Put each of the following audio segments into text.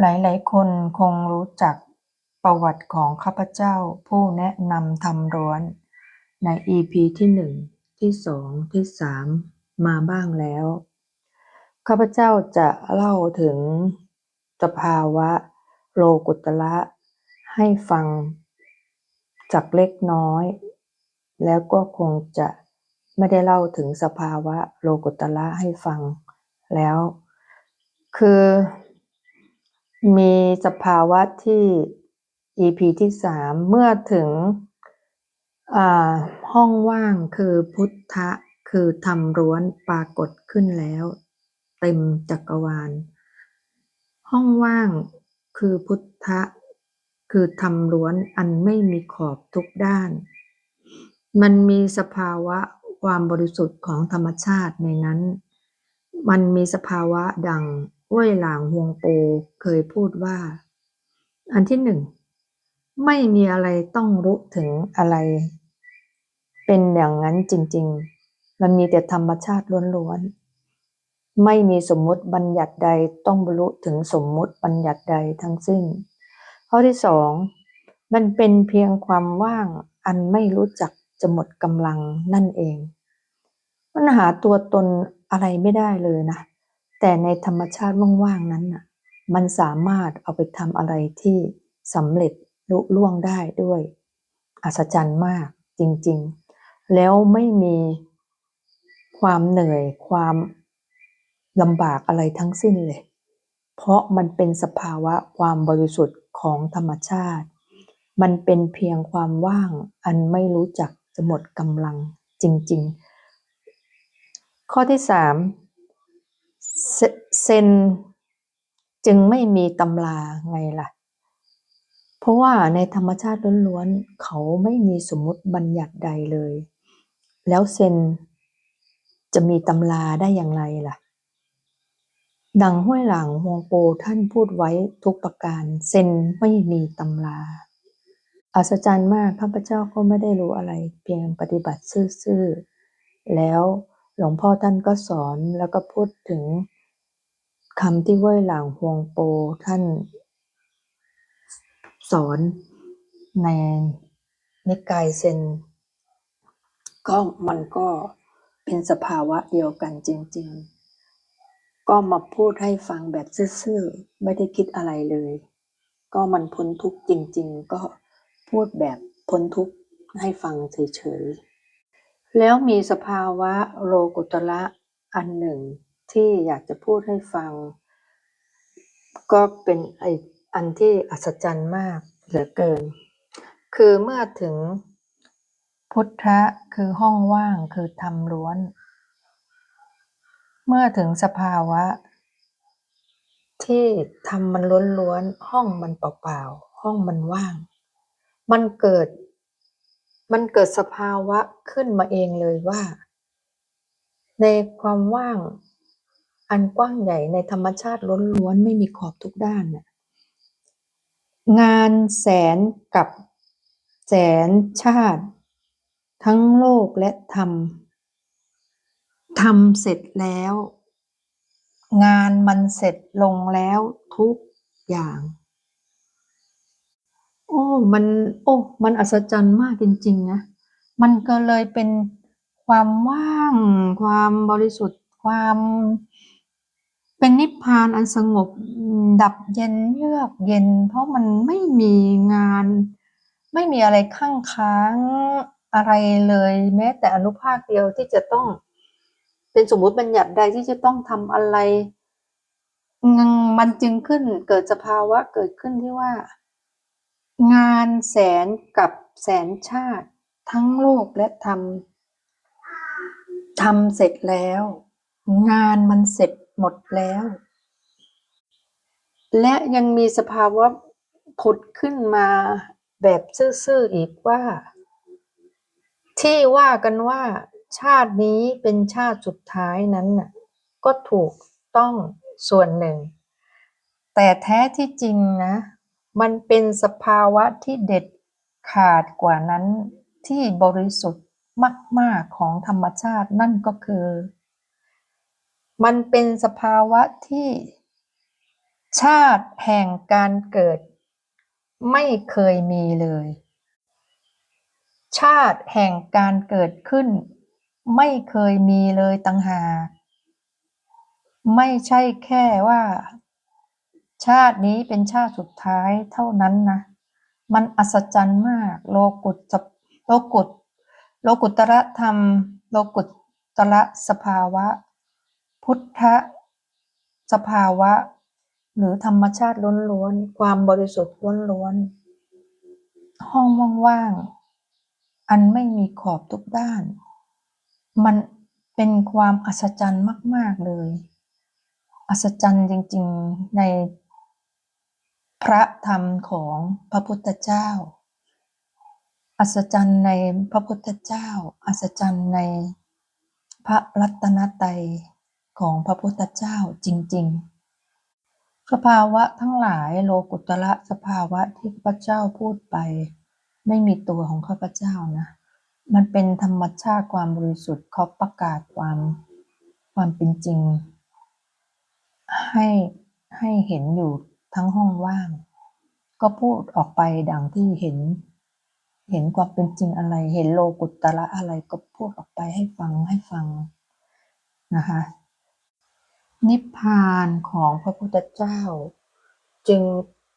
หลายๆ คนคงรู้จักประวัติของข้าพเจ้าผู้แนะนำธรรมล้วนใน EP ที่หนึ่งที่สองที่สามมาบ้างแล้ว ข้าพเจ้าจะเล่าถึงสภาวะโลกุตระให้ฟังจากเล็กน้อย แล้วก็คงจะไม่ได้เล่าถึงสภาวะโลกุตระให้ฟังแล้ว คือ มีสภาวะที่ EP ที่สามเมื่อถึงห้องว่างคือพุทธะคือธรรมร้วนปรากฏขึ้นแล้ว เต็มจักรวาล ห้องว่างคือพุทธะคือธรรมล้วนอันไม่มีขอบทุกด้าน มันมีสภาวะความบริสุทธิ์ของธรรมชาติในนั้น มันมีสภาวะดัง ห้วยหลางฮวงโปเคยพูดว่า อันที่หนึ่ง ไม่มีอะไรต้องรู้ถึงอะไร เป็นอย่างนั้นจริง ๆ มันมีแต่ธรรมชาติล้วนๆ ไม่มีสมมุติบัญญัติใดต้องบรรลุถึงสมมุติบัญญัติใดทั้งสิ้น ข้อที่สอง มันเป็นเพียงความว่างอันไม่รู้จักจะหมดกำลังนั่นเอง มันหาตัวตนอะไรไม่ได้เลยนะ แต่ในธรรมชาติว่างๆนั้นน่ะ มันสามารถเอาไปทำอะไรที่สำเร็จลุล่วงได้ด้วย อัศจรรย์มากจริงๆ แล้วไม่มีความเหนื่อยความลำบากอะไรทั้งสิ้นเลย เพราะมันเป็นสภาวะความบริสุทธิ์ของธรรมชาติ มันเป็นเพียงความว่างอันไม่รู้จักจะหมดกำลังจริง ๆ ข้อที่สาม เซนจึงไม่มีตำราไงล่ะ เพราะว่าในธรรมชาติล้วนๆเขาไม่มีสมมติบัญญัติใดเลย แล้วเซนจะมีตำราได้อย่างไรล่ะ ดังห้วยหลังฮวงโปท่านพูดไว้ทุกประการ เซนไม่มีตำรา อัศจรรย์มากข้าพเจ้าก็ไม่ได้รู้อะไร เพียงปฏิบัติซื่อๆ แล้วหลวงพ่อท่านก็สอนแล้วก็พูดถึง คำที่ว่ยหลางฮวงโปท่าน สอนในนิกายเซนก็มันก็เป็นสภาวะเดียวกันจริง ๆ ก็มาพูดให้ฟังแบบซื่อๆ ไม่ได้คิดอะไรเลย ก็มันพ้นทุกข์จริง ๆ ก็พูดแบบพ้นทุกข์ให้ฟังเฉยๆ แล้วมีสภาวะโลกุตระอันหนึ่ง ที่อยากจะพูดให้ฟัง ก็เป็นไออันที่อัศจรรย์มากเหลือเกิน คือเมื่อถึงพุทธะคือห้องว่างคือธรรมล้วน เมื่อถึงสภาวะ ที่ทำมันล้วนๆห้องมันเปล่าๆห้องมันว่าง มันเกิด มันเกิดสภาวะขึ้นมาเองเลยว่า ในความว่าง อันกว้างใหญ่ในธรรมชาติล้วนๆ ไม่มีขอบทุกด้านน่ะงานแสนกับแสนชาติ ทั้งโลกและธรรมทำเสร็จแล้ว งานมันเสร็จลงแล้วทุกอย่าง โอ้ มัน โอ้ มันอัศจรรย์มากจริง ๆ นะ มันก็เลยเป็นความว่าง ความบริสุทธิ์ ความ เป็นนิพพานอันสงบดับเย็นเยือกเย็น เพราะมันไม่มีงาน ไม่มีอะไรข้างค้างอะไรเลย แม้แต่อนุภาคเดียวที่จะต้อง เป็นสมมุติบัญญัติใดที่จะต้องทำอะไรมันจึงขึ้นเกิดสภาวะเกิดขึ้นที่ว่า งานแสนกับแสนชาติ ทั้งโลกและทำทำเสร็จแล้ว งานมันเสร็จ หมดแล้ว และยังมีสภาวะผุดขึ้นมาแบบซื่อๆอีกว่า ที่ว่ากันว่าชาตินี้เป็นชาติสุดท้ายนั้นน่ะก็ถูกต้องส่วนหนึ่ง แต่แท้ที่จริงนะ มันเป็นสภาวะที่เด็ดขาดกว่านั้นที่บริสุทธิ์มาก ๆ ของธรรมชาตินั่นก็คือ มันเป็นสภาวะที่ชาติแห่งการเกิด ไม่เคยมีเลย ชาติแห่งการเกิดขึ้น ไม่เคยมีเลยตังหากไม่ใช่แค่ว่า ชาตินี้เป็นชาติสุดท้ายเท่านั้นนะ มันอัศจรรย์มาก โลกุตตโลกุตโลกุตระธรรม โลกุตระสภาวะ พุทธสภาวะ หรือธรรมชาติล้วนๆ ความบริสุทธิ์ล้วนๆ ห้องว่างๆ อันไม่มีขอบทุกด้าน มันเป็นความอัศจรรย์มาก ๆ เลย อัศจรรย์จริงๆ ในพระธรรมของพระพุทธเจ้า อัศจรรย์ในพระพุทธเจ้า อัศจรรย์ในพระรัตนตรัย ของพระพุทธเจ้าจริง ๆ สภาวะทั้งหลายโลกุตระสภาวะที่พระเจ้าพูดไป ไม่มีตัวของข้าพเจ้านะ มันเป็นธรรมชาติความบริสุทธิ์เขาประกาศความความเป็นจริง ให้ให้เห็นอยู่ทั้งห้องว่าง ก็พูดออกไปดังที่เห็น เห็นความเป็นจริงอะไร เห็นโลกุตระอะไรก็พูดออกไปให้ฟังให้ฟังนะคะ นิพพานของพระพุทธเจ้า จึง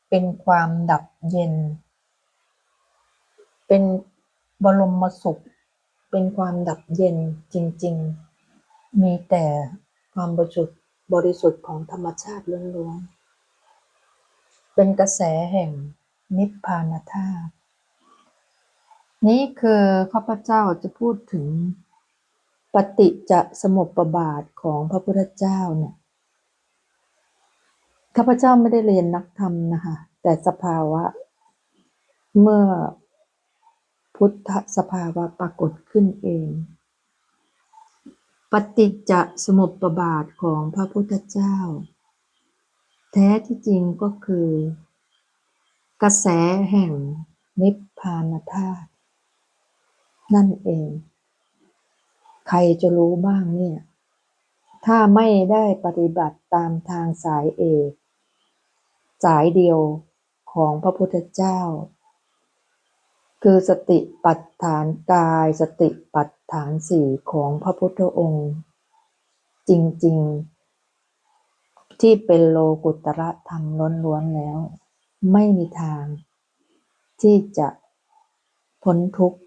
เป็นความดับเย็น เป็นบรมสุข เป็นความดับเย็นจริง ๆ มีแต่ความบริสุทธิ์บริสุทธิ์ของธรรมชาติล้วนๆ เป็นกระแสแห่งนิพพานธาตุ นี่คือข้าพเจ้าจะพูดถึง ปฏิจจสมุปบาทของพระพุทธเจ้าเนี่ยข้าพเจ้าไม่ได้เรียนนักธรรมนะคะแต่สภาวะ เมื่อพุทธสภาวะปรากฏขึ้นเอง ปฏิจจสมุปบาทของพระพุทธเจ้า แท้ที่จริงก็คือ กระแสแห่งนิพพานธาตุนั่นเอง ใครจะรู้บ้างเนี่ย ถ้าไม่ได้ปฏิบัติตามทางสายเอกสายเดียวของพระพุทธเจ้า คือสติปัฏฐานกายสติปัฏฐานสี่ของพระพุทธองค์ จริงๆ ที่เป็นโลกุตระธรรมล้วนๆแล้ว ไม่มีทาง ที่จะพ้นทุกข์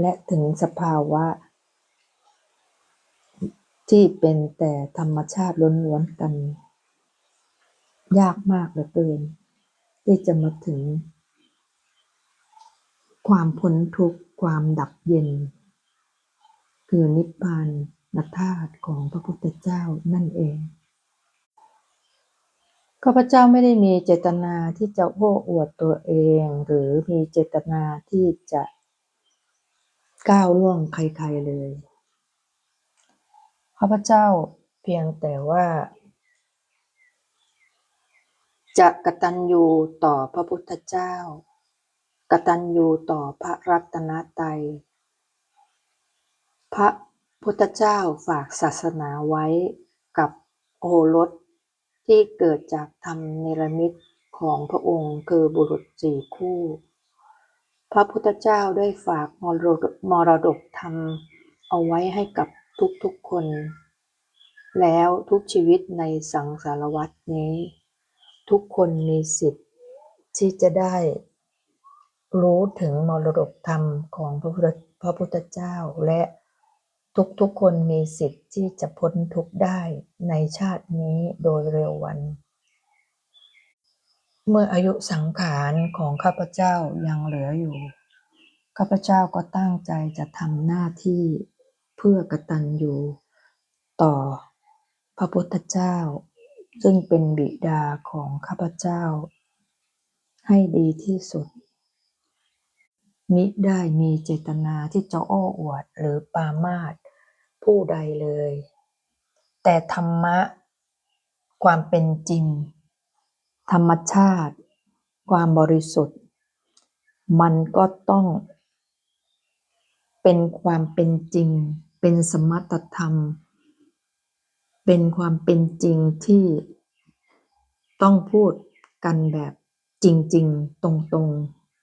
และถึงสภาวะ ที่เป็นแต่ธรรมชาติล้วนๆกัน ยากมากเหลือเกิน ที่จะมาถึง ความพ้นทุกข์ความดับเย็น คือนิพพานนธาตุของพระพุทธเจ้านั่นเองข้าพเจ้าไม่ได้มีเจตนาที่จะโอ้อวดตัวเอง หรือมีเจตนาที่จะก้าวล่วงใครๆเลย ข้าพเจ้าเพียงแต่ว่า จะกตัญญูต่อพระพุทธเจ้า กตัญญูต่อพระรัตนตรัย พระพุทธเจ้าฝากศาสนาไว้กับโอรสที่เกิดจากธรรมเนรมิตของพระองค์คือบุรุษสี่คู่ พระพุทธเจ้าได้ฝากมรดกมรดกธรรมเอาไว้ให้กับ ทุกๆคน แล้วทุกชีวิตในสังสารวัฏนี้ ทุกคนมีสิทธิ์ที่จะได้ รู้ถึงมรดกธรรมของพระพุทธพระพุทธเจ้าและทุกๆคนมีสิทธิ์ที่จะพ้นทุกข์ได้ในชาตินี้โดยเร็ววัน เมื่ออายุสังขารของข้าพเจ้ายังเหลืออยู่ ข้าพเจ้าก็ตั้งใจจะทำหน้าที่ เพื่อกตัญญูต่อพระพุทธเจ้า ซึ่งเป็นบิดาของข้าพเจ้า ให้ดีที่สุด มิได้มีเจตนาที่จะอ้ออวดหรือปามาสผู้ใดเลย แต่ธรรมะ ความเป็นจริง ธรรมชาติ ความบริสุทธิ์ มันก็ต้องเป็นความเป็นจริง เป็นสมมติธรรม เป็นความเป็นจริงที่ต้องพูดกันแบบจริง ๆ ตรง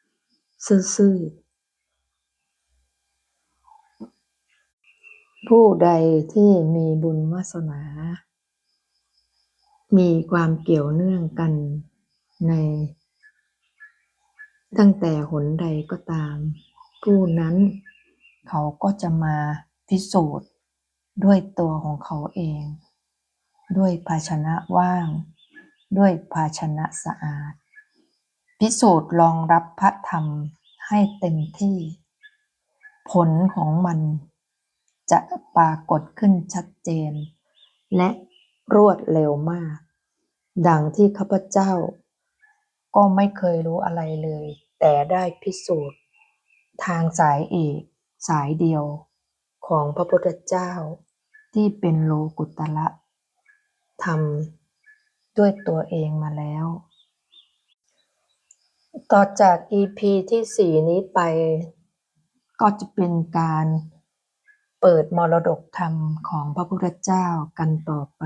ๆ ซื่อๆ ผู้ใดที่มีบุญวาสนา มีความเกี่ยวเนื่องกันใน ตั้งแต่หนใดก็ตาม ผู้นั้นเขาก็จะมา พิสูจน์ด้วยตัวของเขาเอง ด้วยภาชนะว่าง ด้วยภาชนะสะอาด พิสูจน์รองรับพระธรรมให้เต็มที่ ผลของมันจะปรากฏขึ้นชัดเจน และรวดเร็วมาก ดังที่ข้าพเจ้า ก็ไม่เคยรู้อะไรเลย แต่ได้พิสูจน์ ทางสายเอกสายเดียว ของพระพุทธเจ้า ที่เป็นโลกุตระธรรมด้วยตัวเองมาแล้ว ต่อจาก EP ที่สี่นี้ไป ก็จะเป็นการเปิดมรดกธรรมของพระพุทธเจ้ากันต่อไป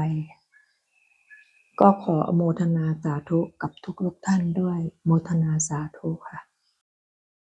ก็ขออโมทนาสาธุกับทุกๆท่านด้วย โมทนาสาธุค่ะ